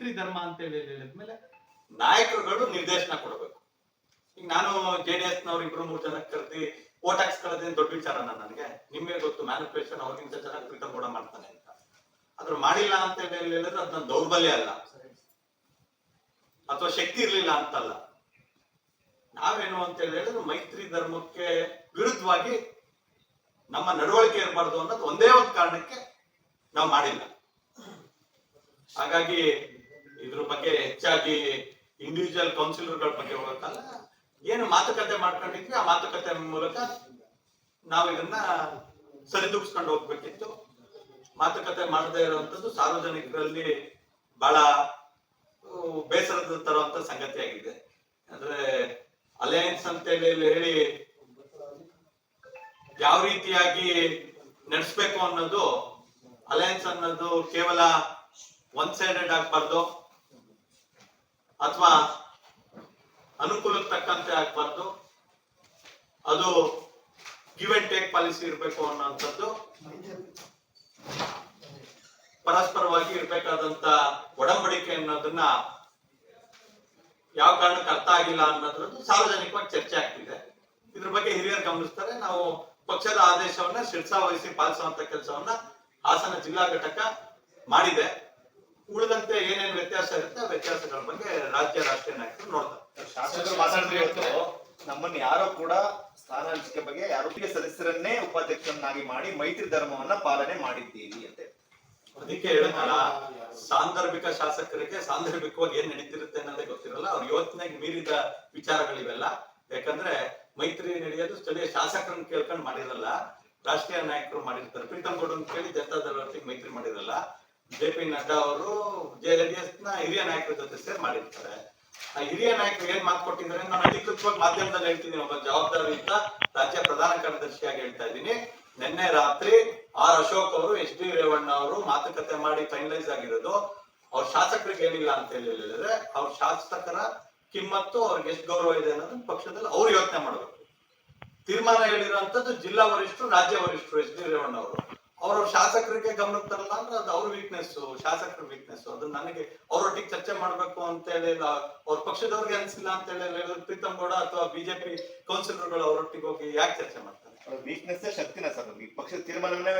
ಮೈತ್ರಿ ಧರ್ಮ ಅಂತ ಹೇಳಿ ಹೇಳಿದ್ಮೇಲೆ ನಾಯಕರುಗಳು ನಿರ್ದೇಶನ ಕೊಡಬೇಕು. ಈಗ ನಾನು ಜೆ ಡಿ ಎಸ್ ನವ್ರು ಇಬ್ರು ಮೂರು ಜನ ಕರೆದಿ ಓಟ್ ಹಾಕ್ಸ್ಕೊಳ್ಳೋದೇನು ದೊಡ್ಡ ವಿಚಾರನ ನನಗೆ? ನಿಮ್ಗೆ ಗೊತ್ತು ಮ್ಯಾನಿಪುಲೇಷನ್ ಅವ್ರಿಗಿಂತ ಚೆನ್ನಾಗಿ ಪ್ರೀತಮ್ ಕೂಡ ಮಾಡ್ತಾನೆ ಅಂತ. ಅದ್ರ ಮಾಡಿಲ್ಲ ಅಂತ ಹೇಳಿ ಹೇಳಿದ್ರೆ ನನ್ನ ದೌರ್ಬಲ್ಯ ಅಲ್ಲ. ಅಥವಾ ಶಕ್ತಿ ಇರ್ಲಿಲ್ಲ ಅಂತಲ್ಲ. ನಾವೇನು ಅಂತ ಹೇಳಿ ಹೇಳಿದ್ರೆ ಮೈತ್ರಿ ಧರ್ಮಕ್ಕೆ ವಿರುದ್ಧವಾಗಿ ನಮ್ಮ ನಡವಳಿಕೆ ಇರಬಾರ್ದು ಅನ್ನೋದು ಒಂದೇ ಒಂದು ಕಾರಣಕ್ಕೆ ನಾವು ಮಾಡಿಲ್ಲ. ಹಾಗಾಗಿ ಇದ್ರ ಬಗ್ಗೆ ಹೆಚ್ಚಾಗಿ ಇಂಡಿವಿಜುವಲ್ ಕೌನ್ಸಿಲರ್ಗಳ ಬಗ್ಗೆ ಹೋಗಕ್ಕಲ್ಲ. ಏನು ಮಾತುಕತೆ ಮಾಡ್ಕೊಂಡಿದ್ವಿ, ಆ ಮಾತುಕತೆ ಮೂಲಕ ನಾವು ಇದನ್ನ ಸರಿದೂಗಿಸ್ಕೊಂಡು ಹೋಗ್ಬೇಕಿತ್ತು. ಮಾತುಕತೆ ಮಾಡದೇ ಇರುವಂತದ್ದು ಸಾರ್ವಜನಿಕರಲ್ಲಿ ಬಹಳ ಬೇಸರದ ತರುವಂತ ಸಂಗತಿ ಆಗಿದೆ ಅಂದ್ರೆ ಅಲಯನ್ಸ್ ಅಂತ ಹೇಳಿ ಯಾವ ರೀತಿಯಾಗಿ ನಡೆಸ್ಬೇಕು ಅನ್ನೋದು ಅಲಯನ್ಸ್ ಅನ್ನೋದು ಕೇವಲ ಒನ್ ಸೈಡೆಡ್ ಆಗ್ಬಾರ್ದು. ಅಥವಾ ಅನುಕೂಲಕ್ಕೆ ತಕ್ಕಂತೆ ಆಗ್ಬಾರ್ದು. ಅದು ಗಿವ್ ಅಂಡ್ ಟೇಕ್ ಪಾಲಿಸಿ ಇರಬೇಕು ಅನ್ನೋಂಥದ್ದು ಪರಸ್ಪರವಾಗಿ ಇರಬೇಕಾದಂತ ಒಡಂಬಡಿಕೆ ಅನ್ನೋದನ್ನ ಯಾವ ಕಾರಣಕ್ಕೆ ಅರ್ಥ ಆಗಿಲ್ಲ ಅನ್ನೋದ್ರದ್ದು ಸಾರ್ವಜನಿಕವಾಗಿ ಚರ್ಚೆ ಆಗ್ತಿದೆ. ಇದ್ರ ಬಗ್ಗೆ ಹಿರಿಯರು ಗಮನಿಸ್ತಾರೆ. ನಾವು ಪಕ್ಷದ ಆದೇಶವನ್ನ ಶಿರ್ಸಾವಹಿಸಿ ಪಾಲಿಸುವಂತ ಕೆಲಸವನ್ನ ಹಾಸನ ಜಿಲ್ಲಾ ಘಟಕ ಮಾಡಿದೆ. ಉಳಿದಂತೆ ಏನೇನು ವ್ಯತ್ಯಾಸ ಇರುತ್ತೆ ಆ ವ್ಯತ್ಯಾಸಗಳ ಬಗ್ಗೆ ರಾಜ್ಯ ರಾಷ್ಟ್ರೀಯ ನಾಯಕರು ನೋಡ್ತಾರೆ. ಶಾಸಕರು ಮಾತಾಡಿದ್ರೆ ಇವತ್ತು. ನಮ್ಮನ್ನ ಯಾರೋ ಕೂಡ ಸ್ಥಾನ ಹಂಚಿಕೆ ಬಗ್ಗೆ ಯಾರೋ ಸದಸ್ಯರನ್ನೇ ಉಪಾಧ್ಯಕ್ಷರನ್ನಾಗಿ ಮಾಡಿ ಮೈತ್ರಿ ಧರ್ಮವನ್ನ ಪಾಲನೆ ಮಾಡಿದ್ದೀರಿ ಅಂತ ಅದಕ್ಕೆ ಹೇಳ ಸಾಂದರ್ಭಿಕ ಶಾಸಕರಿಗೆ ಸಾಂದರ್ಭಿಕವಾಗಿ ಏನ್ ನಡೀತಿರುತ್ತೆ ಅನ್ನೋದೇ ಗೊತ್ತಿರಲ್ಲ. ಅವ್ರ ಯೋಚನೆಗೆ ಮೀರಿದ ವಿಚಾರಗಳಿವೆಲ್ಲ. ಯಾಕಂದ್ರೆ ಮೈತ್ರಿ ನಡೆಯೋದು ಸ್ಥಳೀಯ ಶಾಸಕರನ್ನ ಕೇಳ್ಕೊಂಡು ಮಾಡಿರಲ್ಲ ರಾಷ್ಟ್ರೀಯ ನಾಯಕರು ಮಾಡಿರ್ತಾರೆ. ಪ್ರೀತಮ್ ಗೌಡನ್ ಕೇಳಿ ಜನತಾದಳ ಮೈತ್ರಿ ಮಾಡಿರಲ್ಲ. ಜೆ ಪಿ ನಡ್ಡಾ ಅವರು ಜೆಡಿಎಸ್ನ ಹಿರಿಯ ನಾಯಕರ ಜೊತೆ ಸೇರ್ ಮಾಡಿರ್ತಾರೆ. ಆ ಹಿರಿಯ ನಾಯಕರು ಏನ್ ಮಾತು ಕೊಟ್ಟಿದ್ದಾರೆ ನಾನು ಅಧಿಕೃತವಾಗಿ ಮಾಧ್ಯಮದಲ್ಲಿ ಹೇಳ್ತೀನಿ. ಒಬ್ಬ ಜವಾಬ್ದಾರಿಯುತ ರಾಜ್ಯ ಪ್ರಧಾನ ಕಾರ್ಯದರ್ಶಿಯಾಗಿ ಹೇಳ್ತಾ ಇದ್ದೀನಿ. ನಿನ್ನೆ ರಾತ್ರಿ ಆರ್ ಅಶೋಕ್ ಅವರು, ಎಚ್ ಡಿ ರೇವಣ್ಣ ಅವರು ಮಾತುಕತೆ ಮಾಡಿ ಫೈನಲೈಸ್ ಆಗಿರೋದು. ಅವ್ರ ಶಾಸಕರಿಗೆ ಏನಿಲ್ಲ ಅಂತ ಹೇಳಿ ಹೇಳಿದ್ರೆ, ಅವ್ರ ಶಾಸಕರ ಕಿಮ್ಮತ್ತು ಅವ್ರಿಗೆ ಎಷ್ಟು ಗೌರವ ಇದೆ ಅನ್ನೋದನ್ನ ಪಕ್ಷದಲ್ಲಿ ಅವ್ರು ಯೋಚನೆ ಮಾಡಬೇಕು. ತೀರ್ಮಾನ ಹೇಳಿರುವಂತದ್ದು ಜಿಲ್ಲಾ ವರಿಷ್ಠರು, ರಾಜ್ಯ ವರಿಷ್ಠರು ಎಚ್ ಡಿ ರೇವಣ್ಣ ಅವರು. ಅವ್ರ ಶಾಸಕರಿಗೆ ಗಮನಕ್ಕೆ ತರಲ್ಲ ಅಂದ್ರೆ ಅದು ಅವ್ರ ವೀಕ್ನೆಸ್ ಶಾಸಕರ ವೀಕ್ನೆಸ್ ಅದು ನನಗೆ ಅವ್ರೊಟ್ಟಿಗೆ ಚರ್ಚೆ ಮಾಡ್ಬೇಕು ಅಂತ ಹೇಳಿ ಅವ್ರ ಪಕ್ಷದವ್ರಿಗೆ ಅನ್ಸಿಲ್ಲ ಅಂತ ಹೇಳಿ ಪ್ರೀತಮ್ ಗೌಡ ಅಥವಾ ಬಿಜೆಪಿ ಕೌನ್ಸಿಲರ್ಗಳು ಅವರೊಟ್ಟಿಗೆ ಹೋಗಿ ಯಾಕೆ ಚರ್ಚೆ ಮಾಡ್ತಾರೆ? ವೀಕ್ನೆಸ್ ಶಕ್ತಿನ ಸರ್ ಈ ಪಕ್ಷದ ತೀರ್ಮಾನವನ್ನೇ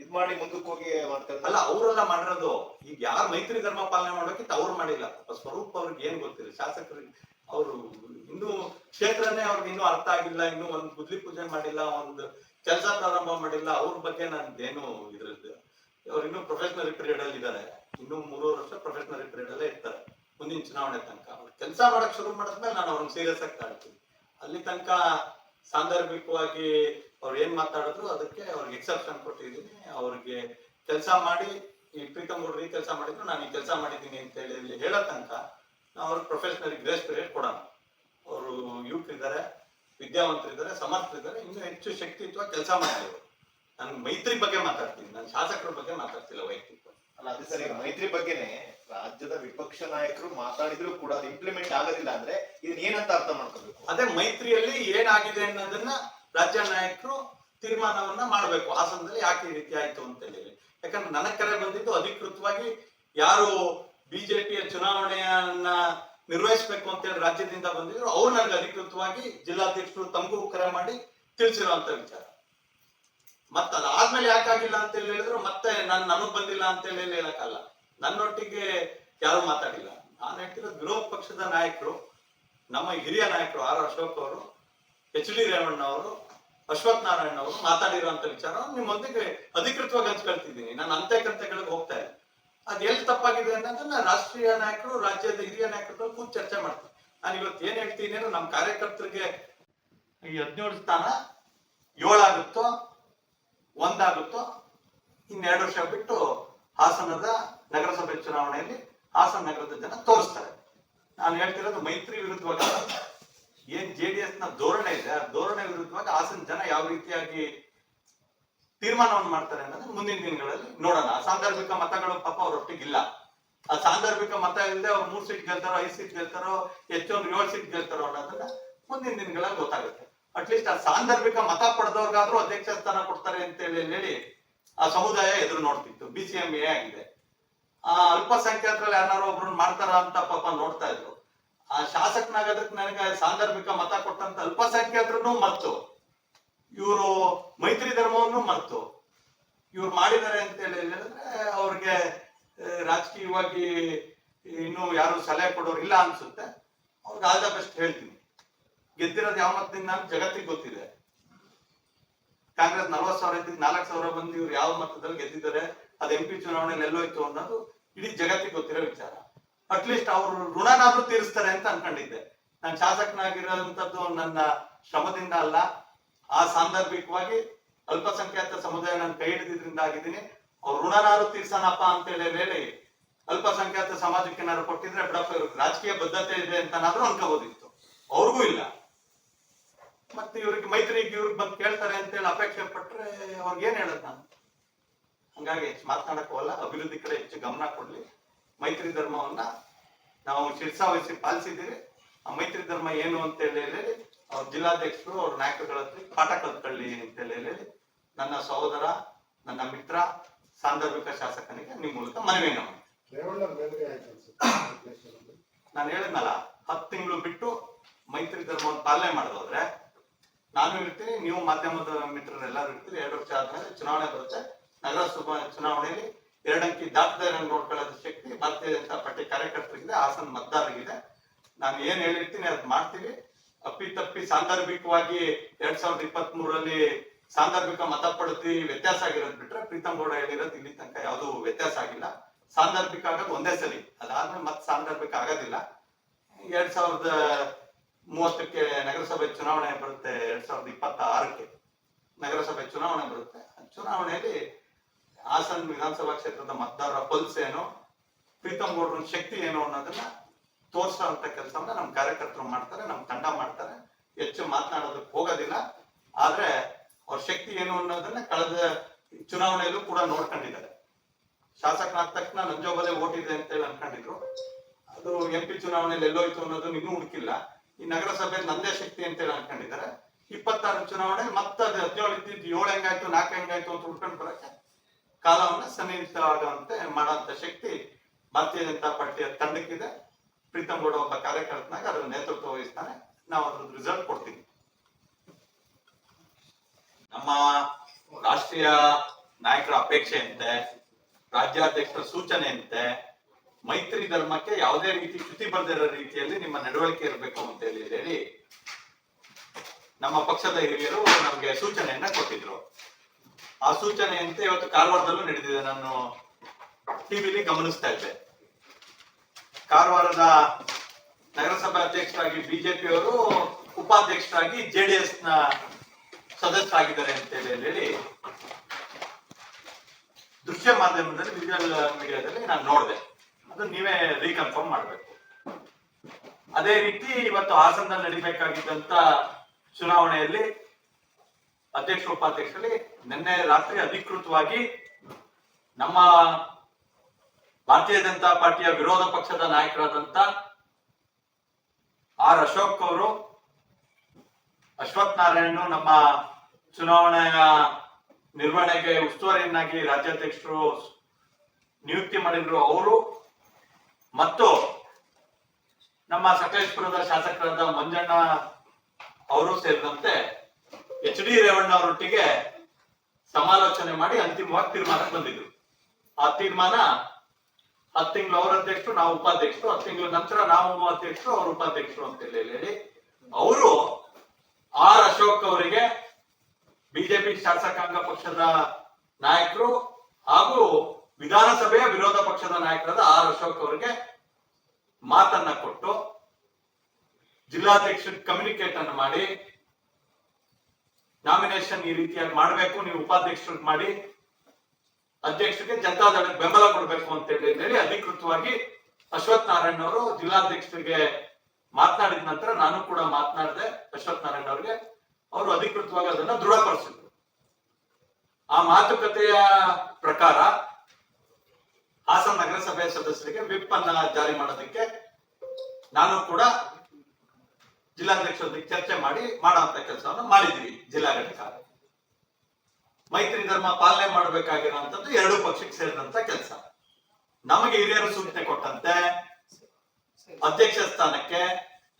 ಇದ್ ಮಾಡಿ ಮುಂದಕ್ಕೆ ಹೋಗಿ ಮಾಡ್ತಾರೆ. ಅಲ್ಲ ಅವರೆಲ್ಲ ಮಾಡಿರೋದು ಈಗ ಯಾರು ಮೈತ್ರಿ ಧರ್ಮ ಪಾಲನೆ ಮಾಡೋಕ್ಕಿಂತ ಅವ್ರು ಮಾಡಿಲ್ಲ. ಸ್ವರೂಪ ಸ್ವರೂಪ್ ಅವ್ರಿಗೆ ಏನ್ ಗೊತ್ತಿಲ್ಲ. ಶಾಸಕರಿಗೆ ಅವರು ಇನ್ನೂ ಕ್ಷೇತ್ರನೇ ಅವ್ರಿಗೆ ಇನ್ನೂ ಅರ್ಥ ಆಗಿಲ್ಲ ಇನ್ನೂ ಒಂದು ಬುದ್ಧಿ ಪೂಜೆ ಮಾಡಿಲ್ಲ ಒಂದು ಕೆಲಸ ಪ್ರಾರಂಭ ಮಾಡಿಲ್ಲ, ಅವ್ರ ಬಗ್ಗೆ ನಂದೇನು ಇದ್ರದ್ದು ಅವ್ರು ಇನ್ನೂ ಪ್ರೊಫೆಷನರಿ ಪೀರಿಯಡ್ ಅಲ್ಲಿ ಇದ್ದಾರೆ. ಇನ್ನೂ ಮೂರುವರೆ ವರ್ಷ ಪ್ರೊಫೆಷನರಿ ಪೀರಿಯಡ್ ಅಲ್ಲೇ ಇರ್ತಾರೆ. ಮುಂದಿನ ಚುನಾವಣೆ ತನಕ. ಅವ್ರು ಕೆಲಸ ಮಾಡಕ್ ಶುರು ಮಾಡಿದ್ಮೇಲೆ ನಾನು ಅವ್ರನ್ನ ಸೀರಿಯಸ್ ಆಗಿ ಕಾಡ್ತೀನಿ ಅಲ್ಲಿ ತನಕ ಸಾಂದರ್ಭಿಕವಾಗಿ ಅವ್ರು ಏನ್ ಮಾತಾಡಿದ್ರು ಅದಕ್ಕೆ ಅವ್ರಿಗೆ ಎಕ್ಸೆಪ್ಷನ್ ಕೊಟ್ಟಿದ್ದೀನಿ. ಅವ್ರಿಗೆ ಕೆಲಸ ಮಾಡಿ, ಈ ಪ್ರೀತಮ್ ಗೌಡ್ರು ಕೆಲಸ ಮಾಡಿದ್ರು, ನಾನು ಈ ಕೆಲಸ ಮಾಡಿದ್ದೀನಿ ಅಂತ ಹೇಳಿ ಹೇಳೋ ತನಕ ಅವ್ರಿಗೆ ಪ್ರೊಫೆಷನಲ್ ಗ್ರೇಸ್ ಪೀರಿಯಡ್ ಕೊಡೋಣ. ಅವರು ಯುವಕರಿದ್ದಾರೆ ವಿದ್ಯಾವಂತರಿದ್ದಾರೆ ಸಮರ್ಥರಿದ್ದಾರೆ ಇನ್ನೂ ಹೆಚ್ಚು ಶಕ್ತಿಯುತವಾಗಿ ಕೆಲಸ ಮಾಡ್ತಾರೆ ನಾನು ಮೈತ್ರಿ ಬಗ್ಗೆ ಮಾತಾಡ್ತೀನಿ. ನಾನು ಶಾಸಕರ ಬಗ್ಗೆ ಮಾತಾಡ್ತಿಲ್ಲ ವೈಯಕ್ತಿಕ ಅಲ್ಲ ಅದು ಸರಿ ಮೈತ್ರಿ ಬಗ್ಗೆನೆ ರಾಜ್ಯದ ವಿಪಕ್ಷ ನಾಯಕರು ಮಾತಾಡಿದ್ರು ಕೂಡ ಅದು ಇಂಪ್ಲಿಮೆಂಟ್ ಆಗೋದಿಲ್ಲ ಅಂದ್ರೆ ಇದನ್ನ ಏನಂತ ಅರ್ಥ ಮಾಡ್ಕೋಬೇಕು? ಅದೇ ಮೈತ್ರಿಯಲ್ಲಿ ಏನಾಗಿದೆ ಅನ್ನೋದನ್ನ ರಾಜ್ಯ ನಾಯಕರು ತೀರ್ಮಾನವನ್ನ ಮಾಡಬೇಕು. ಹಾಸನದಲ್ಲಿ ಯಾಕೆ ಈ ರೀತಿ ಆಯ್ತು ಅಂತ ಹೇಳಿ ಯಾಕಂದ್ರೆ ನನ್ನ ಕರೆ ಬಂದಿದ್ದು ಅಧಿಕೃತವಾಗಿ ಯಾರು ಬಿಜೆಪಿಯ ಚುನಾವಣೆಯನ್ನ ನಿರ್ವಹಿಸಬೇಕು ಅಂತ ಹೇಳಿ ರಾಜ್ಯದಿಂದ ಬಂದಿದ್ರು. ಅವ್ರು ನನಗೆ ಅಧಿಕೃತವಾಗಿ ಜಿಲ್ಲಾಧ್ಯಕ್ಷರು ತಮಗೂ ಕರೆ ಮಾಡಿ ತಿಳಿಸಿರುವಂತ ವಿಚಾರ. ಮತ್ತೆ ಅದಾದ್ಮೇಲೆ ಯಾಕಾಗಿಲ್ಲ ಅಂತ ಹೇಳಿ ಹೇಳಿದ್ರು. ಮತ್ತೆ ನಾನು ನನಗ್ ಬಂದಿಲ್ಲ ಅಂತ ಹೇಳಿ ಹೇಳಕ್ಕಲ್ಲ ನನ್ನೊಟ್ಟಿಗೆ ಯಾರು ಮಾತಾಡಿಲ್ಲ. ನಾನು ಹೇಳ್ತಿರೋದು ವಿರೋಧ ಪಕ್ಷದ ನಾಯಕರು, ನಮ್ಮ ಹಿರಿಯ ನಾಯಕರು ಆರ್ ಅಶೋಕ್ ಅವರು, ಎಚ್ ಡಿ ರೇವಣ್ಣ ಅವರು, ಅಶ್ವಥ್ ನಾರಾಯಣ ಅವರು ಮಾತಾಡಿರುವಂತ ವಿಚಾರ. ನಿಮ್ಮೊಂದಿಗೆ ಅಧಿಕೃತವಾಗಿ ಹಂಚ್ಕೊಳ್ತಿದ್ದೀನಿ. ನಾನು ಅಂತೆ ಕಂತೆಗಳಿಗೆ ಹೋಗ್ತಾ ಇಲ್ಲ ಅದ್ ಎಲ್ಲಿ ತಪ್ಪಾಗಿದೆ ಅನ್ನೋದನ್ನ ರಾಷ್ಟ್ರೀಯ ನಾಯಕರು, ರಾಜ್ಯದ ಹಿರಿಯ ನಾಯಕರು ಕೂತ್ ಚರ್ಚೆ ಮಾಡ್ತಾರೆ. ನಾನು ಇವತ್ತು ಏನ್ ಹೇಳ್ತೀನಿ ನಮ್ಮ ಕಾರ್ಯಕರ್ತರಿಗೆ ಈ ಹದಿನೇಳು ಸ್ಥಾನ ಏಳಾಗುತ್ತೋ, ಒಂದಾಗುತ್ತೋ, ಇನ್ನೆರಡು ವರ್ಷ ಬಿಟ್ಟು ಹಾಸನದ ನಗರಸಭೆ ಚುನಾವಣೆಯಲ್ಲಿ ಹಾಸನ ನಗರದ ಜನ ತೋರಿಸ್ತಾರೆ. ನಾನು ಹೇಳ್ತಿರೋದು ಮೈತ್ರಿ ವಿರುದ್ಧವಾಗಿ ಏನ್ ಜೆ ಡಿ ಎಸ್ನ ಧೋರಣೆ ಇದೆ, ಆ ಧೋರಣೆ ವಿರುದ್ಧವಾಗಿ ಹಾಸನ ಜನ ಯಾವ ರೀತಿಯಾಗಿ ತೀರ್ಮಾನವನ್ನು ಮಾಡ್ತಾರೆ ಅನ್ನೋದು ಮುಂದಿನ ದಿನಗಳಲ್ಲಿ ನೋಡೋಣ. ಸಾಂದರ್ಭಿಕ ಮತಗಳು ಪಾಪ ಅವರೊಟ್ಟಿಗಿಲ್ಲ ಆ ಸಾಂದರ್ಭಿಕ ಮತ ಇಲ್ಲದೆ ಅವ್ರು ಮೂರ್ ಸೀಟ್ ಗೆಲ್ತಾರೋ, ಐದು ಸೀಟ್ ಗೆಲ್ತಾರೋ, ಹೆಚ್ಚು ಒಂದು ಏಳು ಸೀಟ್ ಗೆಲ್ತಾರೋ ಅನ್ನೋದನ್ನ ಮುಂದಿನ ದಿನಗಳಲ್ಲಿ ಗೊತ್ತಾಗುತ್ತೆ. ಅಟ್ಲೀಸ್ಟ್ ಆ ಸಾಂದರ್ಭಿಕ ಮತ ಪಡೆದವ್ರಿಗಾದ್ರೂ ಅಧ್ಯಕ್ಷ ಸ್ಥಾನ ಕೊಡ್ತಾರೆ ಅಂತ ಹೇಳಿ ಹೇಳಿ ಆ ಸಮುದಾಯ ಎದುರು ನೋಡ್ತಿತ್ತು. ಬಿ ಸಿ ಎಂ ಎ ಆಗಿದೆ. ಆ ಅಲ್ಪಸಂಖ್ಯಾತರಲ್ಲಿ ಯಾರು ಒಬ್ರು ಮಾಡ್ತಾರ ಅಂತ ಪಾಪ ನೋಡ್ತಾ ಇದ್ರು. ಆ ಶಾಸಕನಾಗೋದಕ್ಕೆ ನನಗೆ ಸಾಂದರ್ಭಿಕ ಮತ ಕೊಟ್ಟಂತ ಅಲ್ಪಸಂಖ್ಯಾತರನ್ನು ಮರ್ತು ಇವರು ಮೈತ್ರಿ ಧರ್ಮವನ್ನು ಮರ್ತು. ಇವ್ರು ಮಾಡಿದ್ದಾರೆ ಅಂತ ಹೇಳಿ ಹೇಳಿದ್ರೆ ಅವ್ರಿಗೆ ರಾಜಕೀಯವಾಗಿ ಇನ್ನು ಯಾರು ಸಲಹೆ ಕೊಡೋರು ಇಲ್ಲ ಅನ್ಸುತ್ತೆ. ಅವ್ರಿಗೆ ಆಲ್ ದ ಬೆಸ್ಟ್ ಹೇಳ್ತೀನಿ. ಗೆದ್ದಿರೋದು ಯಾವ ಮತದಿಂದ ಜಗತ್ತಿಗೆ ಗೊತ್ತಿದೆ. ಕಾಂಗ್ರೆಸ್ ನಲ್ವತ್ ಸಾವಿರ ಇದ್ದಿದ್ದು ನಾಲ್ಕು ಸಾವಿರ ಬಂದು ಇವ್ರು ಯಾವ ಮತದಲ್ಲಿ ಗೆದ್ದಿದ್ದಾರೆ, ಅದು ಎಂ ಪಿ ಚುನಾವಣೆಯಲ್ಲಿ ಎಲ್ಲೋಯ್ತು ಅನ್ನೋದು ಇಡೀ ಜಗತ್ತಿಗೆ ಗೊತ್ತಿರೋ ವಿಚಾರ. ಅಟ್ಲೀಸ್ಟ್ ಅವರು ಋಣನಾದ್ರೂ ತೀರಿಸ್ತಾರೆ ಅಂತ ಅನ್ಕೊಂಡಿದ್ದೆ. ನಾನು ಶಾಸಕನಾಗಿರೋಂಥದ್ದು ನನ್ನ ಶ್ರಮದಿಂದ ಅಲ್ಲ ಆ ಸಾಂದರ್ಭಿಕವಾಗಿ ಅಲ್ಪಸಂಖ್ಯಾತ ಸಮುದಾಯ ನಾನು ಕೈ ಹಿಡಿದಿದ್ರಿಂದ ಆಗಿದ್ದೀನಿ. ಅವ್ರ ಋಣನಾರು ತೀರ್ಸನಪ್ಪ ಅಂತ ಹೇಳಿ ಹೇಳಿ ಅಲ್ಪಸಂಖ್ಯಾತ ಸಮಾಜಕ್ಕೆ ಏನಾದ್ರು ಕೊಟ್ಟಿದ್ರೆ ಬಿಡಪ್ಪ, ಇವ್ರಿಗೆ ರಾಜಕೀಯ ಬದ್ಧತೆ ಇದೆ ಅಂತನಾದ್ರೂ ಅನ್ಕೋಬೋದಿತ್ತು. ಅವ್ರಿಗೂ ಇಲ್ಲ. ಮತ್ತೆ ಇವ್ರಿಗೆ ಮೈತ್ರಿಗೆ ಇವ್ರಿಗೆ ಬಂದು ಕೇಳ್ತಾರೆ ಅಂತ ಹೇಳಿ ಅಪೇಕ್ಷೆ ಪಟ್ರೆ ಅವ್ರಿಗೆ ಏನ್ ಹೇಳದ್ ನಾನು? ಹಂಗಾಗಿ ಮಾತನಾಡಕ್ ಹೋಗಲ್ಲ. ಅಭಿವೃದ್ಧಿ ಕಡೆ ಹೆಚ್ಚು ಗಮನ ಕೊಡ್ಲಿ. ಮೈತ್ರಿ ಧರ್ಮವನ್ನ ನಾವು ಶಿರ್ಸಾವಹಿಸಿ ಪಾಲಿಸಿದ್ದೀವಿ ಆ ಮೈತ್ರಿ ಧರ್ಮ ಏನು ಅಂತ ಹೇಳಿ ಹೇಳಿ ಅವ್ರ ಜಿಲ್ಲಾಧ್ಯಕ್ಷರು ಅವ್ರ ನಾಯಕರುಗಳ ಹತ್ರ ಪಾಠ ಕಲ್ತ್ಕೊಳ್ಳಿ ಅಂತ ಹೇಳಿ ನನ್ನ ಸಹೋದರ ನನ್ನ ಮಿತ್ರ ಸಾಂದರ್ಭಿಕ ಶಾಸಕನಿಗೆ ನಿಮ್ಮ ಮೂಲಕ ಮನವಿ ಮಾಡಿ ನಾನು ಹೇಳಿದ್ನಲ್ಲ ಹತ್ತು ತಿಂಗಳು ಬಿಟ್ಟು ಮೈತ್ರಿ ಧರ್ಮವನ್ನು ಪಾಲನೆ ಮಾಡೋದಾದ್ರೆ ನಾನು ಇರ್ತೀನಿ ನೀವು ಮಾಧ್ಯಮದ ಮಿತ್ರರೆಲ್ಲರೂ ಇರ್ತೀರಿ ಎರಡು ವರ್ಷ ಆದ್ಮೇಲೆ ಚುನಾವಣೆ ಬರುತ್ತೆ. ನಗರಸಭಾ ಚುನಾವಣೆಯಲ್ಲಿ ಎರಡಂಕಿ ದಾಟದೇ ನೋಡ್ಕೊಳ್ಳೋದು ಶಕ್ತಿ ಭಾರತೀಯ ಜನತಾ ಪಾರ್ಟಿ ಕಾರ್ಯಕರ್ತರಿಗಿದೆ ಹಾಸನ ಮತದಾರರಿಗಿದೆ. ನಾನು ಏನ್ ಹೇಳಿರ್ತೀನಿ ಅದ್ ಮಾಡ್ತೀವಿ. ತಪ್ಪಿ ಸಾಂದರ್ಭಿಕವಾಗಿ ಎರಡ್ ಸಾವಿರದ ಇಪ್ಪತ್ತ್ ಮೂರಲ್ಲಿ ಸಾಂದರ್ಭಿಕ ಮತ ಪಡ್ತಿ ವ್ಯತ್ಯಾಸ ಆಗಿರೋದ್ ಬಿಟ್ರೆ ಪ್ರೀತಂ ಗೌಡ ಹೇಳಿರೋದು ಇಲ್ಲಿ ತನಕ ಯಾವ್ದು ವ್ಯತ್ಯಾಸ ಆಗಿಲ್ಲ. ಸಾಂದರ್ಭಿಕ ಆಗೋದು ಒಂದೇ ಸಲಿ. ಅದಾದ್ರೆ ಮತ್ತೆ ಸಾಂದರ್ಭಿಕ ಆಗೋದಿಲ್ಲ. ಎರಡ್ ಸಾವಿರದ ಮೂವತ್ತಕ್ಕೆ ನಗರಸಭೆ ಚುನಾವಣೆ ಬರುತ್ತೆ ಎರಡ್ ಸಾವಿರದ ಇಪ್ಪತ್ತ ಆರಕ್ಕೆ ನಗರಸಭೆ ಚುನಾವಣೆ ಬರುತ್ತೆ. ಚುನಾವಣೆಯಲ್ಲಿ ಹಾಸನ್ ವಿಧಾನಸಭಾ ಕ್ಷೇತ್ರದ ಮತದಾರರ ಪಲ್ಸ್ ಏನು ಪ್ರೀತಂ ಗೌಡ್ರ ಶಕ್ತಿ ಏನು ಅನ್ನೋದನ್ನ ತೋರಿಸೋಂತ ಕೆಲಸವನ್ನ ನಮ್ಮ ಕಾರ್ಯಕರ್ತರು ಮಾಡ್ತಾರೆ ನಮ್ಮ ತಂಡ ಮಾಡ್ತಾರೆ. ಹೆಚ್ಚು ಮಾತನಾಡೋದಕ್ಕೆ ಹೋಗೋದಿಲ್ಲ. ಆದ್ರೆ ಅವ್ರ ಶಕ್ತಿ ಏನು ಅನ್ನೋದನ್ನ ಕಳೆದ ಚುನಾವಣೆಯಲ್ಲೂ ಕೂಡ ನೋಡ್ಕೊಂಡಿದ್ದಾರೆ. ಶಾಸಕನಾದ ತಕ್ಷಣ ನಂಜೋಬಲೆ ಓಟ್ ಇದೆ ಅಂತ ಹೇಳಿ ಅನ್ಕೊಂಡಿದ್ರು. ಅದು ಎಂ ಪಿ ಚುನಾವಣೆಯಲ್ಲಿ ಎಲ್ಲೋಯ್ತು ಅನ್ನೋದು ಇನ್ನೂ ಹುಡುಕಿಲ್ಲ. ಈ ನಗರಸಭೆ ನಂದೇ ಶಕ್ತಿ ಅಂತ ಹೇಳಿ ಅನ್ಕೊಂಡಿದ್ದಾರೆ. ಇಪ್ಪತ್ತಾರು ಚುನಾವಣೆ ಮತ್ತೆ ಅದು ಹದಿನೇಳು ಇದ್ದಿದ್ದು ಏಳು ಹೆಂಗಾಯ್ತು, ನಾಲ್ಕು ಹೆಂಗಾಯ್ತು ಅಂತ ಹುಡ್ಕೊಂಡು ಬರಕ್ಕೆ ಕಾಲವನ್ನ ಸನ್ನಿಹಿತವಾಗುವಂತೆ ಮಾಡುವಂತ ಶಕ್ತಿ ಭಾರತೀಯ ಜನತಾ ಪಾರ್ಟಿಯ ತಂಡಕ್ಕಿದೆ. ಪ್ರೀತಮ್ ಗೌಡ ಒಬ್ಬ ಕಾರ್ಯಕರ್ತನಾಗ ಅದರ ನೇತೃತ್ವ ವಹಿಸ್ತಾನೆ. ನಾವು ಅದ್ರದ್ದು ರಿಸಲ್ಟ್ ಕೊಡ್ತೀವಿ. ನಮ್ಮ ರಾಷ್ಟ್ರೀಯ ನಾಯಕರ ಅಪೇಕ್ಷೆಯಂತೆ ರಾಜ್ಯಾಧ್ಯಕ್ಷರ ಸೂಚನೆಯಂತೆ ಮೈತ್ರಿ ಧರ್ಮಕ್ಕೆ ಯಾವುದೇ ರೀತಿ ಚ್ಯುತಿ ಬಂದಿರೋ ರೀತಿಯಲ್ಲಿ ನಿಮ್ಮ ನಡವಳಿಕೆ ಇರಬೇಕು ಅಂತ ಹೇಳಿ ಹೇಳಿ ನಮ್ಮ ಪಕ್ಷದ ಹಿರಿಯರು ನಮಗೆ ಸೂಚನೆಯನ್ನ ಕೊಟ್ಟಿದ್ರು. ಆ ಸೂಚನೆಯಂತೆ ಇವತ್ತು ಕಾರವಾರದಲ್ಲೂ ನಡೆದಿದೆ. ನಾನು ಟಿವಿಲಿ ಗಮನಿಸ್ತಾ ಇದ್ದೆ. ಕಾರವಾರದ ನಗರಸಭೆ ಅಧ್ಯಕ್ಷರಾಗಿ ಬಿಜೆಪಿಯವರು, ಉಪಾಧ್ಯಕ್ಷರಾಗಿ ಜೆಡಿಎಸ್ನ ಸದಸ್ಯರಾಗಿದ್ದಾರೆ ಅಂತ ಹೇಳಿ ದೃಶ್ಯ ಮಾಧ್ಯಮದಲ್ಲಿ ವಿಜುವಲ್ ಮೀಡಿಯಾದಲ್ಲಿ ನಾನು ನೋಡಿದೆ. ಅದು ನೀವೇ ರೀಕನ್ಫರ್ಮ್ ಮಾಡಬೇಕು. ಅದೇ ರೀತಿ ಇವತ್ತು ಹಾಸನದಲ್ಲಿ ನಡಿಬೇಕಾಗಿದ್ದಂತ ಚುನಾವಣೆಯಲ್ಲಿ ಅಧ್ಯಕ್ಷ, ಉಪಾಧ್ಯಕ್ಷರಲ್ಲಿ ನಿನ್ನೆ ರಾತ್ರಿ ಅಧಿಕೃತವಾಗಿ ನಮ್ಮ ಭಾರತೀಯ ಜನತಾ ಪಾರ್ಟಿಯ ವಿರೋಧ ಪಕ್ಷದ ನಾಯಕರಾದಂತ ಆರ್ ಅಶೋಕ್ ಅವರು, ಅಶ್ವಥ್ ನಾರಾಯಣ್ ನಮ್ಮ ಚುನಾವಣೆಯ ನಿರ್ವಹಣೆಗೆ ಉಸ್ತುವಾರಿಯನ್ನಾಗಿ ರಾಜ್ಯಾಧ್ಯಕ್ಷರು ನಿಯುಕ್ತಿ ಮಾಡಿದ್ರು ಅವರು. ಮತ್ತು ನಮ್ಮ ಸಕಲೇಶ್ಪುರದ ಶಾಸಕರಾದ ಮಂಜಣ್ಣ ಅವರು ಸೇರಿದಂತೆ ಎಚ್ ಡಿ ರೇವಣ್ಣ ಅವರೊಟ್ಟಿಗೆ ಸಮಾಲೋಚನೆ ಮಾಡಿ ಅಂತಿಮವಾಗಿ ತೀರ್ಮಾನಕ್ಕೆ ಬಂದಿದ್ರು. ಆ ತೀರ್ಮಾನ ಹತ್ತು ತಿಂಗಳು ಅವರ ಅಧ್ಯಕ್ಷರು, ನಾವು ಉಪಾಧ್ಯಕ್ಷರು. ಹತ್ತು ತಿಂಗಳ ನಂತರ ನಾವು ಅಧ್ಯಕ್ಷರು ಅವ್ರ ಉಪಾಧ್ಯಕ್ಷರು ಅಂತ ಹೇಳಿ ಅವರು ಆರ್ ಅಶೋಕ್ ಅವರಿಗೆ ಬಿಜೆಪಿ ಶಾಸಕಾಂಗ ಪಕ್ಷದ ನಾಯಕರು ಹಾಗೂ ವಿಧಾನಸಭೆಯ ವಿರೋಧ ಪಕ್ಷದ ನಾಯಕರಾದ ಆರ್ ಅಶೋಕ್ ಅವರಿಗೆ ಮಾತನ್ನ ಕೊಟ್ಟು ಜಿಲ್ಲಾಧ್ಯಕ್ಷ ಕಮ್ಯುನಿಕೇಟ್ ಅನ್ನು ಮಾಡಿ ನಾಮಿನೇಷನ್ ಈ ರೀತಿಯಾಗಿ ಮಾಡಬೇಕು, ನೀವು ಉಪಾಧ್ಯಕ್ಷರು ಮಾಡಿ ಅಧ್ಯಕ್ಷರಿಗೆ ಜನತಾದಳಕ್ಕೆ ಬೆಂಬಲ ಕೊಡಬೇಕು ಅಂತ ಹೇಳಿ ಅಧಿಕೃತವಾಗಿ ಅಶ್ವಥ್ ನಾರಾಯಣ್ ಅವರು ಜಿಲ್ಲಾಧ್ಯಕ್ಷರಿಗೆ ಮಾತನಾಡಿದ ನಂತರ ನಾನು ಕೂಡ ಮಾತನಾಡಿದೆ. ಅಶ್ವಥ್ ನಾರಾಯಣ್ ಅವರಿಗೆ ಅವರು ಅಧಿಕೃತವಾಗಿ ಅದನ್ನ ದೃಢಪಡಿಸಿದ್ರು. ಆ ಮಾತುಕತೆಯ ಪ್ರಕಾರ ಹಾಸನ ನಗರಸಭೆ ಸದಸ್ಯರಿಗೆ ವಿಪ್ ಅನ್ನ ಜಾರಿ ಮಾಡೋದಕ್ಕೆ ನಾನು ಕೂಡ ಜಿಲ್ಲಾಧ್ಯಕ್ಷರೊಂದಿಗೆ ಚರ್ಚೆ ಮಾಡಿ ಮಾಡುವಂತ ಕೆಲಸವನ್ನು ಮಾಡಿದ್ವಿ ಜಿಲ್ಲಾ ಮೈತ್ರಿ ಧರ್ಮ ಪಾಲನೆ ಮಾಡಬೇಕಾಗಿರುವಂತದ್ದು ಎರಡು ಪಕ್ಷಕ್ಕೆ ಸೇರಿದಂತ ಕೆಲಸ. ನಮಗೆ ಹಿರಿಯರು ಸೂಚನೆ ಕೊಟ್ಟಂತೆ. ಅಧ್ಯಕ್ಷ ಸ್ಥಾನಕ್ಕೆ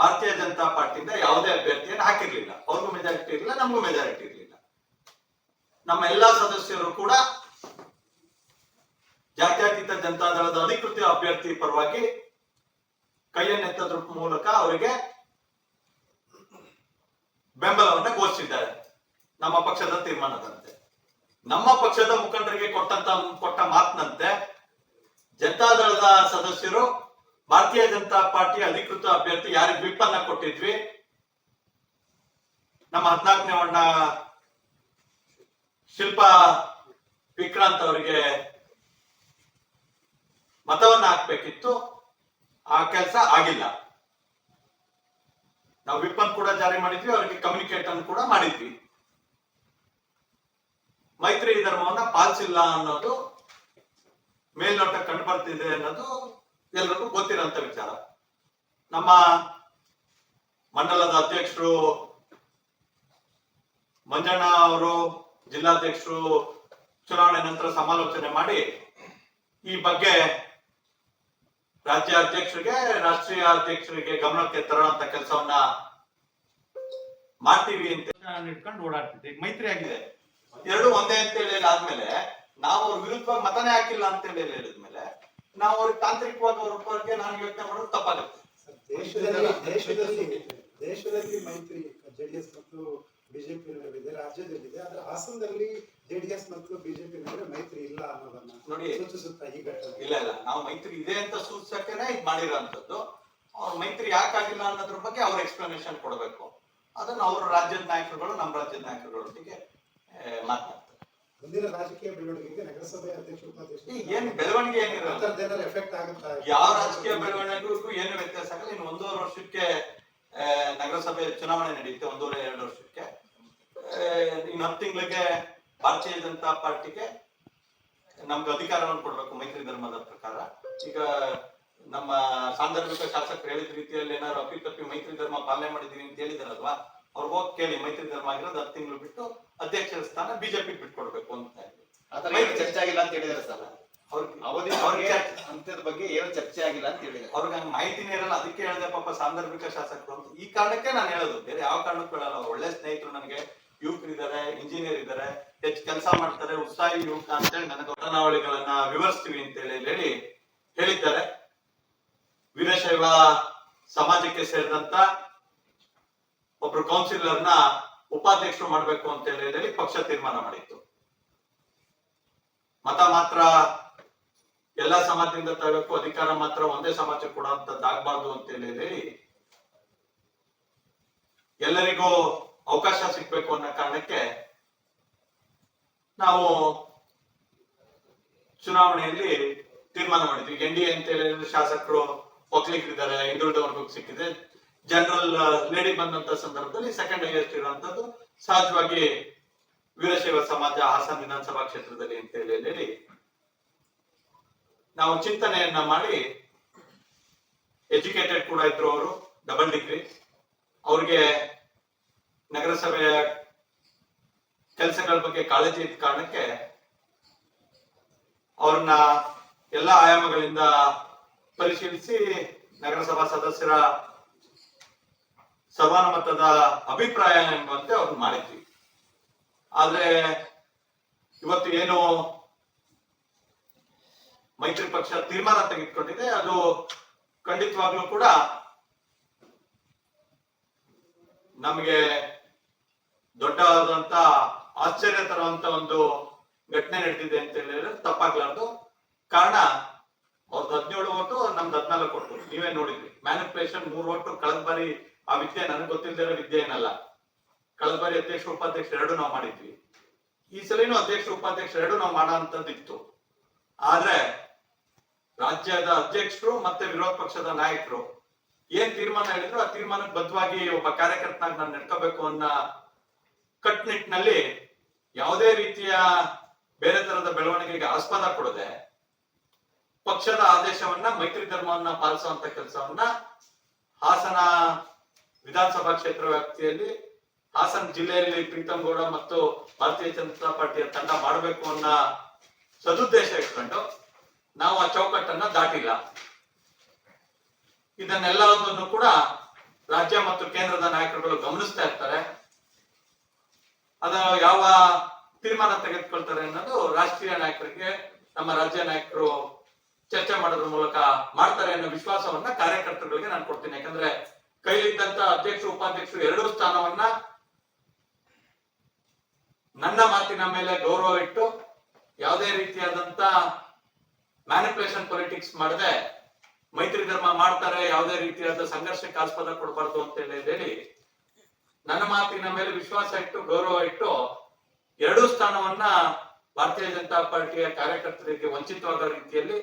ಭಾರತೀಯ ಜನತಾ ಪಾರ್ಟಿಯಿಂದ ಯಾವುದೇ ಅಭ್ಯರ್ಥಿಯನ್ನು ಹಾಕಿರ್ಲಿಲ್ಲ. ಅವ್ರಿಗೂ ಮೆಜಾರಿಟಿ ಇರಲಿಲ್ಲ, ನಮಗೂ ಮೆಜಾರಿಟಿ ಇರಲಿಲ್ಲ. ನಮ್ಮ ಎಲ್ಲಾ ಸದಸ್ಯರು ಕೂಡ ಜಾತ್ಯತೀತ ಜನತಾದಳದ ಅಧಿಕೃತ ಅಭ್ಯರ್ಥಿ ಪರವಾಗಿ ಕೈಯನ್ನೆತ್ತದ್ರ ಮೂಲಕ ಅವರಿಗೆ ಬೆಂಬಲವನ್ನು ಘೋಷಿಸಿದ್ದಾರೆ. ನಮ್ಮ ಪಕ್ಷದ ತೀರ್ಮಾನದಂತೆ. ನಮ್ಮ ಪಕ್ಷದ ಮುಖಂಡರಿಗೆ ಕೊಟ್ಟಂತ, ಕೊಟ್ಟ ಮಾತಿನಂತೆ ಜನತಾದಳದ ಸದಸ್ಯರು, ಭಾರತೀಯ ಜನತಾ ಪಾರ್ಟಿ ಅಧಿಕೃತ ಅಭ್ಯರ್ಥಿ ಯಾರಿಗೆ ವಿಪ್ ಕೊಟ್ಟಿದ್ವಿ. ನಮ್ಮ ಹದಿನಾಲ್ಕನೇ ವಣ್ಣ ಶಿಲ್ಪಾ ವಿಕ್ರಾಂತ್ ಅವರಿಗೆ ಮತವನ್ನ ಹಾಕ್ಬೇಕಿತ್ತು. ಆ ಕೆಲಸ ಆಗಿಲ್ಲ. ನಾವು ವಿಪ್ ಕೂಡ ಜಾರಿ ಮಾಡಿದ್ವಿ, ಅವರಿಗೆ ಕಮ್ಯುನಿಕೇಟ್ ಅನ್ನು ಕೂಡ ಮಾಡಿದ್ವಿ. ಮೈತ್ರಿ ಧರ್ಮವನ್ನ ಪಾಲಿಸಿಲ್ಲ ಅನ್ನೋದು ಮೇಲ್ನೋಟ ಕಂಡು ಬರ್ತಿದೆ ಅನ್ನೋದು ಎಲ್ರಿಗೂ ಗೊತ್ತಿರೋಂತ ವಿಚಾರ. ನಮ್ಮ ಮಂಡಲದ ಅಧ್ಯಕ್ಷರು ಮಂಜಣ್ಣ ಅವರು, ಜಿಲ್ಲಾಧ್ಯಕ್ಷರು ಚುನಾವಣೆ ನಂತರ ಸಮಾಲೋಚನೆ ಮಾಡಿ ಈ ಬಗ್ಗೆ ರಾಜ್ಯ ಅಧ್ಯಕ್ಷರಿಗೆ ರಾಷ್ಟ್ರೀಯ ಅಧ್ಯಕ್ಷರಿಗೆ ಗಮನಕ್ಕೆ ತರುವಂತ ಕೆಲಸವನ್ನ ಮಾಡ್ತೀವಿ ಅಂತ. ಇಟ್ಕೊಂಡು ಓಡಾಡ್ತಿದ್ದೆ. ಮೈತ್ರಿ ಆಗಿದೆ. ಎರಡು ಒಂದೇ ಅಂತ ಹೇಳಿ ಆದ್ಮೇಲೆ ನಾವು ಅವ್ರ ವಿರುದ್ಧವಾಗಿ ಮತನೇ ಹಾಕಿಲ್ಲ ಅಂತ ಹೇಳಿ ಹೇಳಿದ್ಮೇಲೆ ನಾವು ಅವ್ರಿಗೆ ತಾಂತ್ರಿಕವಾಗಿ ಅವ್ರ ಬಗ್ಗೆ ನಾನು ಯೋಚನೆ ಮಾಡೋದು ತಪ್ಪಾಗುತ್ತೆ. ದೇಶದಲ್ಲಿ ದೇಶದಲ್ಲಿ ದೇಶದಲ್ಲಿ ಮೈತ್ರಿ ಜೆಡಿಎಸ್ ಮತ್ತು ಬಿಜೆಪಿ ನಡುವಿದೆ ರಾಜ್ಯದಲ್ಲಿದೆ ಆದ್ರೆ ಹಾಸನದಲ್ಲಿ ಜೆಡಿಎಸ್ ಮತ್ತು ಬಿಜೆಪಿ ನಡುವೆ ಮೈತ್ರಿ ಇಲ್ಲ ಅನ್ನೋದನ್ನ ನೋಡಿ. ಸೂಚಿಸುತ್ತಾ ಈ ಘಟನೆ ಇಲ್ಲ ಇಲ್ಲ. ನಾವು ಮೈತ್ರಿ ಇದೆ ಅಂತ ಸೂಚಿಸಕ್ಕೆ ಇದು ಮಾಡಿರೋಂಥದ್ದು ಅವ್ರ ಮೈತ್ರಿ ಯಾಕಾಗಿಲ್ಲ ಅನ್ನೋದ್ರ ಬಗ್ಗೆ ಅವ್ರ ಎಕ್ಸ್ಪ್ಲನೇಷನ್ ಕೊಡಬೇಕು. ಅದನ್ನ ಅವ್ರ ರಾಜ್ಯದ ನಾಯಕರುಗಳು ನಮ್ಮ ರಾಜ್ಯದ ನಾಯಕರುಗಳೊಟ್ಟಿಗೆ ಮಾತನಾಡ್ತಾರೆ ಮುಂದಿನ ರಾಜಕೀಯ ಬೆಳವಣಿಗೆಗೆ ನಗರಸಭೆ ಏನ್ ಬೆಳವಣಿಗೆ ಏನಿರಲ್ಲ ಎಫೆಕ್ಟ್ ಆಗುತ್ತಾ? ಯಾವ ರಾಜಕೀಯ ಬೆಳವಣಿಗೆಗೂ ಏನು ವ್ಯತ್ಯಾಸ ಆಗಲ್ಲ. ಇನ್ನು ಒಂದೂವರೆ ವರ್ಷಕ್ಕೆ ನಗರಸಭೆ ಚುನಾವಣೆ ನಡೆಯುತ್ತೆ ಒಂದೂವರೆ ಎರಡು ವರ್ಷಕ್ಕೆ. ಇನ್ನು ಹತ್ತು ತಿಂಗಳಿಗೆ ಭಾರತೀಯ ಜನತಾ ಪಾರ್ಟಿಗೆ ನಮ್ಗೆ ಅಧಿಕಾರವನ್ನು ಕೊಡ್ಬೇಕು ಮೈತ್ರಿ ಧರ್ಮದ ಪ್ರಕಾರ. ಈಗ ನಮ್ಮ ಸಾಂದರ್ಭಿಕ ಶಾಸಕರು ಹೇಳಿದ ರೀತಿಯಲ್ಲಿ ಏನಾದ್ರು ಅಪ್ಪಿತಪ್ಪಿ ಮೈತ್ರಿ ಧರ್ಮ ಪಾಲನೆ ಮಾಡಿದೀವಿ ಅಂತ ಹೇಳಿದಾರಲ್ವಾ? ಹೋಗಿ ಕೇಳಿ ಮೈತ್ರಿ ಧರ್ಮ ಆಗಿರೋದು ಹತ್ತು ತಿಂಗಳು ಬಿಟ್ಟು ಅಧ್ಯಕ್ಷರ ಸ್ಥಾನ ಬಿಜೆಪಿ ಬಿಟ್ಕೊಡ್ಬೇಕು ಅಂತ ಚರ್ಚೆ ಆಗಿಲ್ಲ ಅಂತ ಹೇಳಿದಾರೆ ಸರ್? ಅವಧಿ ಅಂತದ ಬಗ್ಗೆ ಏನು ಚರ್ಚೆ ಆಗಿಲ್ಲ ಅಂತ ಹೇಳಿದ್ರು. ಅವ್ರಿಗೆ ಹಂಗ ಮಾಹಿತಿನೇ ಇರಲ್ಲ ಅದಕ್ಕೆ ಹೇಳಿದೆ ಪಾಪ ಸಾಂದರ್ಭಿಕ ಶಾಸಕರು ಅಂತ. ಈ ಕಾರಣಕ್ಕೆ ನಾನು ಹೇಳೋದು ಬೇರೆ ಯಾವ ಕಾರಣಕ್ಕೂ ಹೇಳಲ್ಲ. ಅವ್ರು ಒಳ್ಳೆ ಸ್ನೇಹಿತರು ನನಗೆ ಯುವಕರು ಇದ್ದಾರೆ ಇಂಜಿನಿಯರ್ ಇದ್ದಾರೆ ಹೆಚ್ಚು ಕೆಲಸ ಮಾಡ್ತಾರೆ ಉತ್ಸಾಹಿ ಯುವಕ ಅಂತೇಳಿ ನನಗೆ ಘಟನಾವಳಿಗಳನ್ನ ವಿವರಿಸ್ತೀವಿ ಅಂತೇಳಿ ಹೇಳಿ ಹೇಳಿದ್ದಾರೆ. ವೀರಶೈವ ಸಮಾಜಕ್ಕೆ ಸೇರಿದಂತ ಒಬ್ರು ಕೌನ್ಸಿಲರ್ನ ಉಪಾಧ್ಯಕ್ಷರು ಮಾಡಬೇಕು ಅಂತ ಹೇಳಿ ಪಕ್ಷ ತೀರ್ಮಾನ ಮಾಡಿತ್ತು. ಮತ ಮಾತ್ರ ಎಲ್ಲ ಸಮಾಜದಿಂದ ತರಬೇಕು, ಅಧಿಕಾರ ಮಾತ್ರ ಒಂದೇ ಸಮಾಜಕ್ಕೆ ಕೊಡುವಂತದ್ದಾಗಬಾರ್ದು ಅಂತ ಹೇಳಿ ಎಲ್ಲರಿಗೂ ಅವಕಾಶ ಸಿಗ್ಬೇಕು ಅನ್ನೋ ಕಾರಣಕ್ಕೆ ನಾವು ಚುನಾವಣೆಯಲ್ಲಿ ತೀರ್ಮಾನ ಮಾಡಿದ್ವಿ. ಎನ್ ಡಿ ಎ ಅಂತ ಹೇಳಿದ್ರೆ ಶಾಸಕರು ಒಕ್ಕಲಿಗರಿದ್ದಾರೆ ಹಿಂದುಳಿದ ವರ್ಗಕ್ಕೆ ಸಿಕ್ಕಿದೆ. ಜನರಲ್ ಲೇಡಿ ಬಂದಂತ ಸಂದರ್ಭದಲ್ಲಿ ಸೆಕೆಂಡ್ ಹೈಯೆಸ್ಟ್ ಇರುವಂತದ್ದು ಸಹಜವಾಗಿ ವೀರಶೈವ ಸಮಾಜ ಹಾಸನ ವಿಧಾನಸಭಾ ಕ್ಷೇತ್ರದಲ್ಲಿ ಅಂತ ಹೇಳಿ ನಾವು ಚಿಂತನೆಯನ್ನ ಮಾಡಿ ಎಜುಕೇಟೆಡ್ ಕೂಡ ಇದ್ರು ಅವರು ಡಬಲ್ ಡಿಗ್ರಿ ಅವ್ರಿಗೆ ನಗರಸಭೆಯ ಕೆಲಸಗಳ ಬಗ್ಗೆ ಕಾಳಜಿ ಇದ್ದ ಕಾರಣಕ್ಕೆ ಅವ್ರನ್ನ ಎಲ್ಲ ಆಯಾಮಗಳಿಂದ ಪರಿಶೀಲಿಸಿ ನಗರಸಭಾ ಸದಸ್ಯರ ಸರ್ವಾನುಮತದ ಅಭಿಪ್ರಾಯ ಎಂಬಂತೆ ಅವ್ರು ಮಾಡಿದ್ವಿ. ಆದ್ರೆ ಇವತ್ತು ಏನು ಮೈತ್ರಿ ಪಕ್ಷ ತೀರ್ಮಾನ ತೆಗೆದುಕೊಂಡಿದೆ, ಅದು ಖಂಡಿತವಾಗ್ಲೂ ಕೂಡ ನಮಗೆ ದೊಡ್ಡದಾದಂತ ಆಶ್ಚರ್ಯ ತರುವಂತ ಒಂದು ಘಟನೆ ನಡೆದಿದೆ ಅಂತ ಹೇಳಿದ್ರೆ ತಪ್ಪಾಗ್ಲಾರ್ದು. ಕಾರಣ ಅವ್ರದ್ದು ಹದಿನೇಳು ಓಟು, ನಮ್ದು ಹದಿನಾಲ್ಕು ಓಟು. ನೀವೇ ನೋಡಿದ್ರಿ. ಮ್ಯಾನಿಪುಲೇಷನ್ ಮೂರು ಓಟು, ಕಳೆದ ಬಾರಿ ಆ ವಿದ್ಯೆ ನನಗೆ ಗೊತ್ತಿಲ್ಲದಿರೋ ವಿದ್ಯೆ ಏನಲ್ಲ. ಕಳೆದ ಅಧ್ಯಕ್ಷ, ಉಪಾಧ್ಯಕ್ಷ ಎರಡು ನಾವು ಮಾಡಿದ್ವಿ. ಈ ಸಲಿನೂ ಅಧ್ಯಕ್ಷ, ಉಪಾಧ್ಯಕ್ಷ ಎರಡು ನಾವು ಮಾಡೋ ಇತ್ತು ಆದ್ರೆ ರಾಜ್ಯದ ಅಧ್ಯಕ್ಷರು ಮತ್ತೆ ವಿರೋಧ ಪಕ್ಷದ ನಾಯಕರು ಏನ್ ತೀರ್ಮಾನ ಹೇಳಿದ್ರು, ಆ ತೀರ್ಮಾನಕ್ಕೆ ಬದ್ಧವಾಗಿ ಒಬ್ಬ ಕಾರ್ಯಕರ್ತನಾಗಿ ನಾನು ನಡ್ಕೋಬೇಕು ಅನ್ನೋ ಕಟ್ನಿಟ್ಟಿನಲ್ಲಿ ಯಾವುದೇ ರೀತಿಯ ಬೇರೆ ತರದ ಬೆಳವಣಿಗೆಗೆ ಆಸ್ಪದ ಕೊಡದೆ ಪಕ್ಷದ ಆದೇಶವನ್ನ ಮೈತ್ರಿ ಧರ್ಮವನ್ನ ಪಾಲಿಸುವಂತ ಕೆಲಸವನ್ನ ಹಾಸನ ವಿಧಾನಸಭಾ ಕ್ಷೇತ್ರ ವ್ಯಾಪ್ತಿಯಲ್ಲಿ ಹಾಸನ ಜಿಲ್ಲೆಯಲ್ಲಿ ಪ್ರೀತಮ್ ಗೌಡ ಮತ್ತು ಭಾರತೀಯ ಜನತಾ ಪಾರ್ಟಿಯ ತಂಡ ಮಾಡಬೇಕು ಅನ್ನೋ ಸದುದ್ದೇಶ ಇಟ್ಕೊಂಡು ನಾವು ಆ ಚೌಕಟ್ಟನ್ನ ದಾಟಿಲ್ಲ. ಇದನ್ನೆಲ್ಲವನ್ನು ಕೂಡ ರಾಜ್ಯ ಮತ್ತು ಕೇಂದ್ರದ ನಾಯಕರುಗಳು ಗಮನಿಸ್ತಾ ಇರ್ತಾರೆ. ಅದ ಯಾವ ತೀರ್ಮಾನ ತೆಗೆದುಕೊಳ್ತಾರೆ ಅನ್ನೋದು ರಾಷ್ಟ್ರೀಯ ನಾಯಕರಿಗೆ, ನಮ್ಮ ರಾಜ್ಯ ನಾಯಕರು ಚರ್ಚೆ ಮಾಡೋದ್ರ ಮೂಲಕ ಮಾಡ್ತಾರೆ ಅನ್ನೋ ವಿಶ್ವಾಸವನ್ನ ಕಾರ್ಯಕರ್ತರುಗಳಿಗೆ ನಾನು ಕೊಡ್ತೀನಿ. ಯಾಕಂದ್ರೆ ಕೈಲಿದ್ದಂತ ಅಧ್ಯಕ್ಷರು, ಉಪಾಧ್ಯಕ್ಷರು ಎರಡೂ ಸ್ಥಾನವನ್ನ ನನ್ನ ಮಾತಿನ ಮೇಲೆ ಗೌರವ ಇಟ್ಟು ಯಾವುದೇ ರೀತಿಯಾದಂತ ಮ್ಯಾನಿಪುಲೇಷನ್ ಪೊಲಿಟಿಕ್ಸ್ ಮಾಡದೆ ಮೈತ್ರಿ ಧರ್ಮ ಮಾಡ್ತಾರೆ, ಯಾವುದೇ ರೀತಿಯಾದ ಸಂಘರ್ಷಕ್ಕೆ ಆಸ್ಪದ ಕೊಡಬಾರ್ದು ಅಂತ ಹೇಳಿ ನನ್ನ ಮಾತಿನ ಮೇಲೆ ವಿಶ್ವಾಸ ಇಟ್ಟು, ಗೌರವ ಇಟ್ಟು ಎರಡೂ ಸ್ಥಾನವನ್ನ ಭಾರತೀಯ ಜನತಾ ಪಾರ್ಟಿಯ ಕಾರ್ಯಕರ್ತರಿಗೆ ವಂಚಿತವಾದ ರೀತಿಯಲ್ಲಿ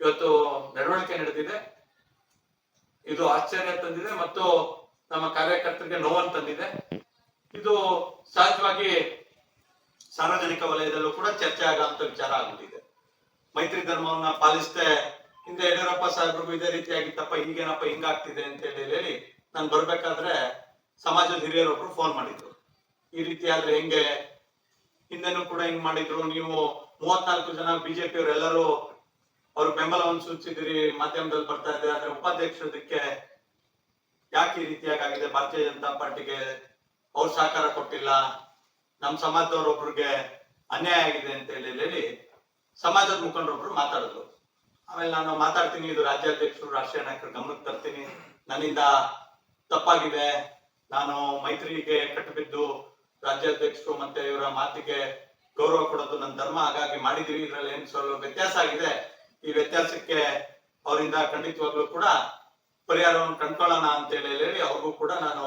ಇವತ್ತು ನಡವಳಿಕೆ ನಡೆದಿದೆ. ಇದು ಆಶ್ಚರ್ಯ ತಂದಿದೆ ಮತ್ತು ನಮ್ಮ ಕಾರ್ಯಕರ್ತರಿಗೆ ನೋವನ್ನು ತಂದಿದೆ. ಇದು ಸಹಜವಾಗಿ ಸಾರ್ವಜನಿಕ ವಲಯದಲ್ಲೂ ಕೂಡ ಚರ್ಚೆ ಆಗುವಂತ ವಿಚಾರ ಆಗುತ್ತಿದೆ ಮೈತ್ರಿ ಧರ್ಮವನ್ನ ಪಾಲಿಸದೆ ಹಿಂದೆ ಯಡಿಯೂರಪ್ಪ ಸಾಹೇಬ್ರಿಗೂ ಇದೇ ರೀತಿಯಾಗಿತ್ತಪ್ಪ, ಹಿಂಗೇನಪ್ಪ, ಹಿಂಗಾಗ್ತಿದೆ ಅಂತ ಹೇಳಿ ಹೇಳಿ ನಾನು ಬರ್ಬೇಕಾದ್ರೆ ಸಮಾಜದ ಹಿರಿಯರೊಬ್ರು ಫೋನ್ ಮಾಡಿದ್ರು. ಈ ರೀತಿ ಆದ್ರೆ ಹೆಂಗೆ? ಹಿಂದೆನೂ ಕೂಡ ಹಿಂಗ್ ಮಾಡಿದ್ರು. ನೀವು ಮೂವತ್ನಾಲ್ಕು ಜನ ಬಿಜೆಪಿ ಅವರೆಲ್ಲರೂ ಅವ್ರ ಬೆಂಬಲವನ್ನು ಸೂಚಿಸಿದಿರಿ, ಮಾಧ್ಯಮದಲ್ಲಿ ಬರ್ತಾ ಇದೆ, ಆದ್ರೆ ಉಪಾಧ್ಯಕ್ಷರದಕ್ಕೆ ಯಾಕೆ ಈ ರೀತಿಯಾಗಿ ಆಗಿದೆ ಭಾರತೀಯ ಜನತಾ ಪಾರ್ಟಿಗೆ ಅವ್ರು ಸಹಕಾರ ಕೊಟ್ಟಿಲ್ಲ. ನಮ್ಮ ಸಮಾಜದವ್ರೊಬ್ರಿಗೆ ಅನ್ಯಾಯ ಆಗಿದೆ ಅಂತ ಹೇಳಿ ಹೇಳಿ ಸಮಾಜದ ಮುಖಂಡರೊಬ್ರು ಮಾತಾಡಿದ್ರು. ಆಮೇಲೆ ನಾನು ಮಾತಾಡ್ತೀನಿ, ಇದು ರಾಜ್ಯಾಧ್ಯಕ್ಷರು, ರಾಷ್ಟ್ರೀಯ ನಾಯಕರು ಗಮನಕ್ಕೆ ತರ್ತೀನಿ. ನನ್ನಿಂದ ತಪ್ಪಾಗಿದೆ. ನಾನು ಮೈತ್ರಿಗೆ ಕಟ್ಟಬಿದ್ದು ರಾಜ್ಯಾಧ್ಯಕ್ಷರು ಮತ್ತೆ ಇವರ ಮಾತಿಗೆ ಗೌರವ ಕೊಡೋದು ನನ್ನ ಧರ್ಮ. ಹಾಗಾಗಿ ಮಾಡಿದೀವಿ ಇದ್ರಲ್ಲಿ ಏನ್ ಸ್ವಲ್ಪ ವ್ಯತ್ಯಾಸ ಆಗಿದೆ. ಈ ವ್ಯತ್ಯಾಸಕ್ಕೆ ಅವರಿಂದ ಖಂಡಿತವಾಗ್ಲೂ ಕೂಡ ಪರಿಹಾರವನ್ನು ಕಂಡ್ಕೊಳ್ಳೋಣ ಅಂತ ಹೇಳಿ ಹೇಳಿ ಅವ್ರಿಗೂ ಕೂಡ ನಾನು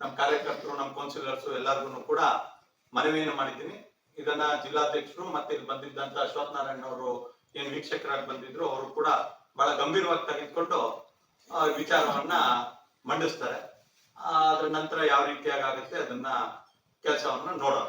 ನಮ್ಮ ಕಾರ್ಯಕರ್ತರು, ನಮ್ಮ ಕೌನ್ಸಿಲರ್ಸ್ ಎಲ್ಲರಿಗೂ ಕೂಡ ಮನವಿಯನ್ನು ಮಾಡಿದ್ದೀನಿ. ಇದನ್ನ ಜಿಲ್ಲಾಧ್ಯಕ್ಷರು ಮತ್ತೆ ಇಲ್ಲಿ ಬಂದಿದ್ದಂತ ಅಶ್ವಥ್ ನಾರಾಯಣ ಅವರು ಏನ್ ವೀಕ್ಷಕರಾಗಿ ಬಂದಿದ್ರು ಅವರು ಕೂಡ ಬಹಳ ಗಂಭೀರವಾಗಿ ತೆಗೆದುಕೊಂಡು ವಿಚಾರವನ್ನ ಮಂಡಿಸ್ತಾರೆ. ಅದ್ರ ನಂತರ ಯಾವ ರೀತಿಯಾಗುತ್ತೆ ಅದನ್ನ ಕೆಲಸವನ್ನ ನೋಡೋಣ.